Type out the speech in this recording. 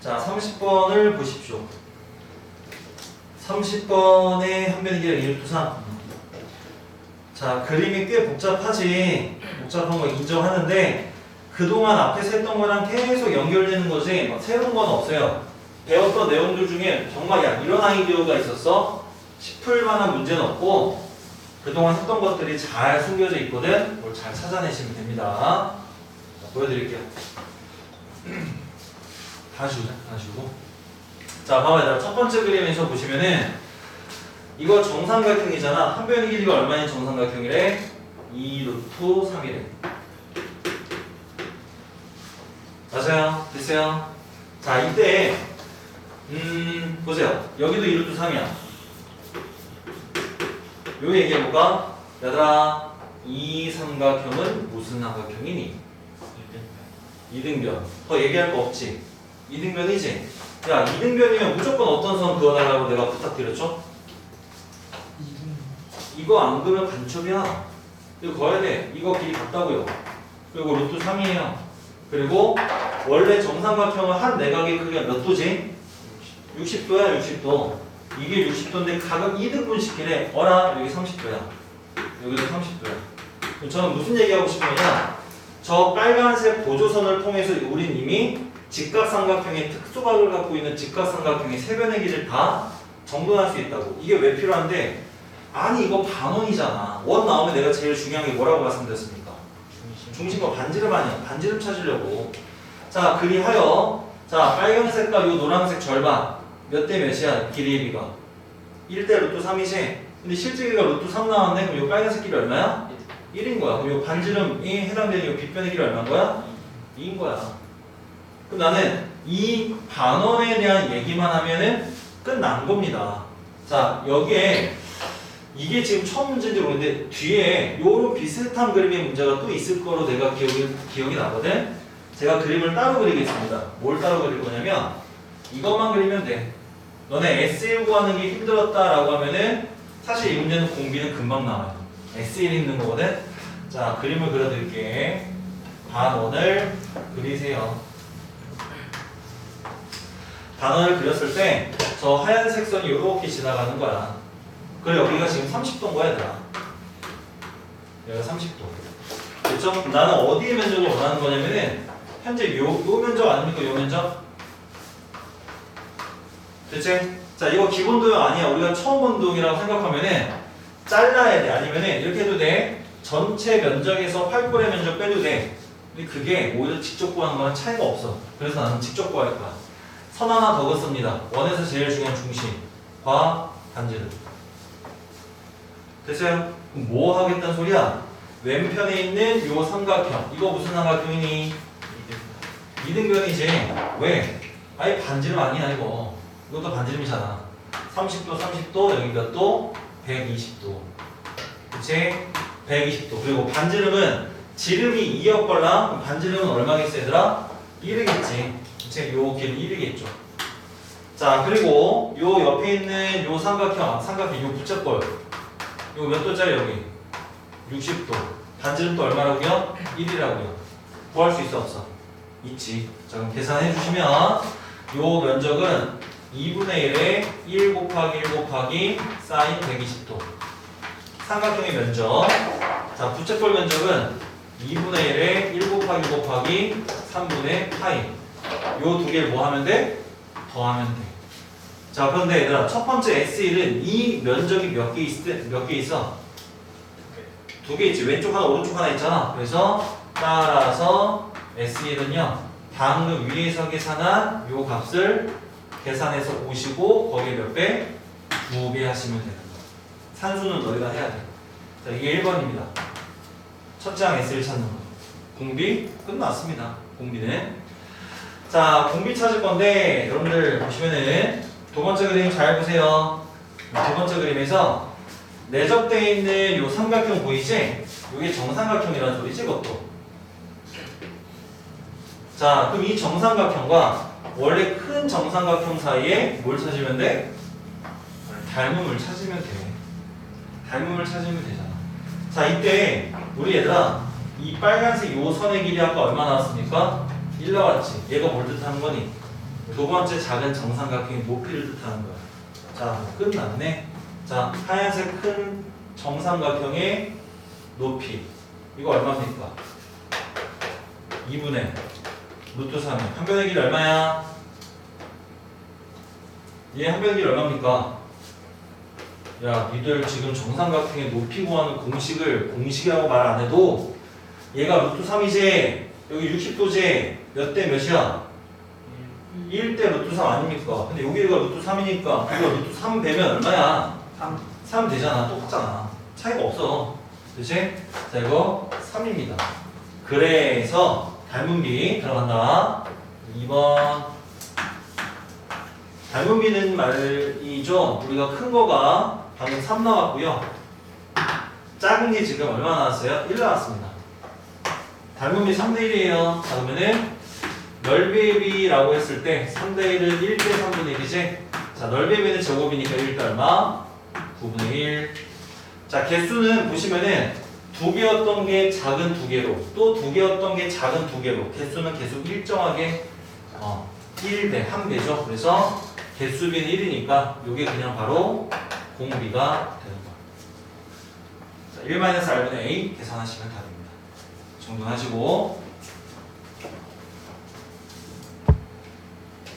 자, 30번을 보십시오. 30번의 한 변의 길이 1, 2, 3. 자, 그림이 꽤 복잡하지. 복잡한 거 인정하는데, 그동안 앞에서 했던 거랑 계속 연결되는 거지, 막 새로운 건 없어요. 배웠던 내용들 중에 정말 야, 이런 아이디어가 있었어? 싶을 만한 문제는 없고, 그동안 했던 것들이 잘 숨겨져 있거든? 그걸 잘 찾아내시면 됩니다. 자, 보여드릴게요. 다 주자, 다 주고. 자, 봐봐요. 첫 번째 그림에서 보시면은, 이거 정삼각형이잖아. 한 변의 길이가 얼마인 정삼각형이래? 2 루트 3이래. 맞아요. 됐어요. 자, 이때, 음, 보세요. 여기도 2 루트 3이야. 요 얘기해볼까? 얘들아, 이 삼각형은 무슨 삼각형이니? 이등변. 더 얘기할 거 없지? 이등변이지? 야, 이등변이면 무조건 어떤 선 그어달라고 내가 부탁드렸죠? 이거 안 그으면 간첩이야. 이거 그어야 돼. 이거 길이 같다고요. 그리고 루트 3이에요. 그리고 원래 정삼각형은 한 내각의 크기가 몇 도지? 60도야, 60도. 이게 60도인데 각을 2등분시키래. 어라, 여기 30도야. 여기도 30도야. 그럼 저는 무슨 얘기하고 거냐? 저 빨간색 보조선을 통해서 우린 이미 직각삼각형의 특수각을 갖고 있는 직각삼각형의 세 변의 길이를 다 정돈할 수 있다고. 이게 왜 필요한데? 아니 이거 반원이잖아. 원 나오면 내가 제일 중요한 게 뭐라고 말씀드렸습니까? 중심과 반지름 아니야. 반지름 찾으려고. 자 그리하여 자 빨간색과 요 노란색 절반 몇 대 몇이야 길이의 비가 1대 루트 3이지 근데 실제 길이가 루트 3 나왔네 그럼 요 빨간색 길이 얼마야? 1인 거야 그럼 요 반지름이 해당되는 요 빗변의 길이 얼마인 거야? 2인 거야 그럼 나는 이 반원에 대한 얘기만 하면은 끝난 겁니다 자 여기에 이게 지금 처음 문제인지 모르겠는데 뒤에 요런 비슷한 그림의 문제가 또 있을 거로 내가 기억이, 기억이 나거든 제가 그림을 따로 그리겠습니다 뭘 따로 그릴 거냐면 이것만 그리면 돼 너네 S1 구하는 게 힘들었다라고 하면은 사실 이 문제는 공비는 금방 나와요. S1 있는 거거든. 자 그림을 그려드릴게. 반원을 그리세요. 반원을 그렸을 때 저 하얀색 선이 이렇게 지나가는 거야. 그래 여기가 지금 30도인 거야 얘들아. 여기가 30도. 그렇죠? 그럼 나는 어디의 면적을 원하는 거냐면은 현재 요, 요 면적 아닙니까? 요 면적? 대체 자 이거 기본 도형 아니야 우리가 처음 본 도형이라고 생각하면은 잘라야 돼 아니면은 이렇게 해도 돼 전체 면적에서 팔꼴의 면적 빼도 돼 근데 그게 오히려 직접 구하는 거랑 차이가 없어 그래서 나는 직접 구할 거야 선 하나 더 긋습니다 원에서 제일 중요한 중심 과 반지름 됐어요? 그럼 뭐 하겠다는 소리야? 왼편에 있는 요 삼각형 이거 무슨 삼각형이니? 이등변이지 왜? 아예 반지름 아니야 이거 이것도 반지름이잖아. 30도, 30도, 여기 몇 도? 120도. 그치? 120도. 그리고 반지름은 지름이 2였걸라? 그럼 반지름은 얼마겠어, 얘들아? 1이겠지. 그치? 요길 1이겠죠. 자, 그리고 요 옆에 있는 요 삼각형, 삼각형, 요 부채꼴. 요거 몇 도짜리 여기? 60도. 반지름도 얼마라고요? 1이라고요. 구할 수 있어, 없어? 있지. 자, 그럼 계산해 주시면 요 면적은 2분의 1에 1 곱하기 1 곱하기 사인 120도 삼각형의 면적 자 부채꼴 면적은 2분의 1에 1 곱하기 1 곱하기 3분의 파이 요 두 개를 뭐 하면 돼? 더하면 돼 자 그런데 얘들아 첫 번째 S1은 이 면적이 몇 개 있, 몇개 있어? 두 개 있지 왼쪽 하나 오른쪽 하나 있잖아 그래서 따라서 S1은요 방금 위에서 계산한 요 값을 계산해서 오시고 거기에 몇 배? 두 배 하시면 되는 거야. 산수는 너희가 해야 돼. 자, 이게 1번입니다. 첫째 항 S를 찾는 거. 공비 끝났습니다. 공비는. 자, 공비 찾을 건데 여러분들 보시면은 두 번째 그림 잘 보세요. 두 번째 그림에서 내접되어 있는 요 삼각형 보이지? 이게 정삼각형이라는 소리지, 그것도. 자, 그럼 이 정삼각형과 원래 큰 정삼각형 사이에 뭘 찾으면 돼? 닮음을 찾으면 돼. 닮음을 찾으면 되잖아. 자, 이때 우리 얘들아 이 빨간색 요 선의 길이 아까 얼마 나왔습니까? 1 나왔지. 얘가 뭘 뜻하는 거니? 두 번째 작은 정삼각형의 높이를 뜻하는 거야. 자, 끝났네. 자, 하얀색 큰 정삼각형의 높이. 이거 얼마입니까? 2분의 루트 3. 한 변의 길이 얼마야? 얘 한 변의 길이 얼마입니까? 야, 니들 지금 정삼각형의 높이 구하는 공식을 공식이라고 말 안 해도 얘가 루트 3이지 여기 60도지 몇 대 몇이야? 1대 루트 3 아닙니까? 근데 여기가 루트 3이니까 이거 루트 3 되면 얼마야? 3 3 되잖아. 똑같잖아. 차이가 없어. 그치? 자 이거 3입니다. 그래서 닮은 비 들어간다. 2번. 닮은 비는 말이죠. 우리가 큰 거가 방금 3 나왔고요. 작은 게 지금 얼마 나왔어요? 1 나왔습니다. 닮은 비 3대 1이에요. 자 그러면은 넓이의 비라고 했을 때 3대 1은 1대 3분의 1이지 자 넓이의 비는 제곱이니까 1대 얼마? 9분의 1. 자, 개수는 보시면은 두 개였던 게 작은 두 개로, 또 두 개였던 게 작은 두 개로, 개수는 계속 일정하게 어, 1배, 한 배죠. 그래서 개수비는 1이니까 이게 그냥 바로 공비가 되는 거예요. 자, 1-R분의 A 계산하시면 다 됩니다. 정돈하시고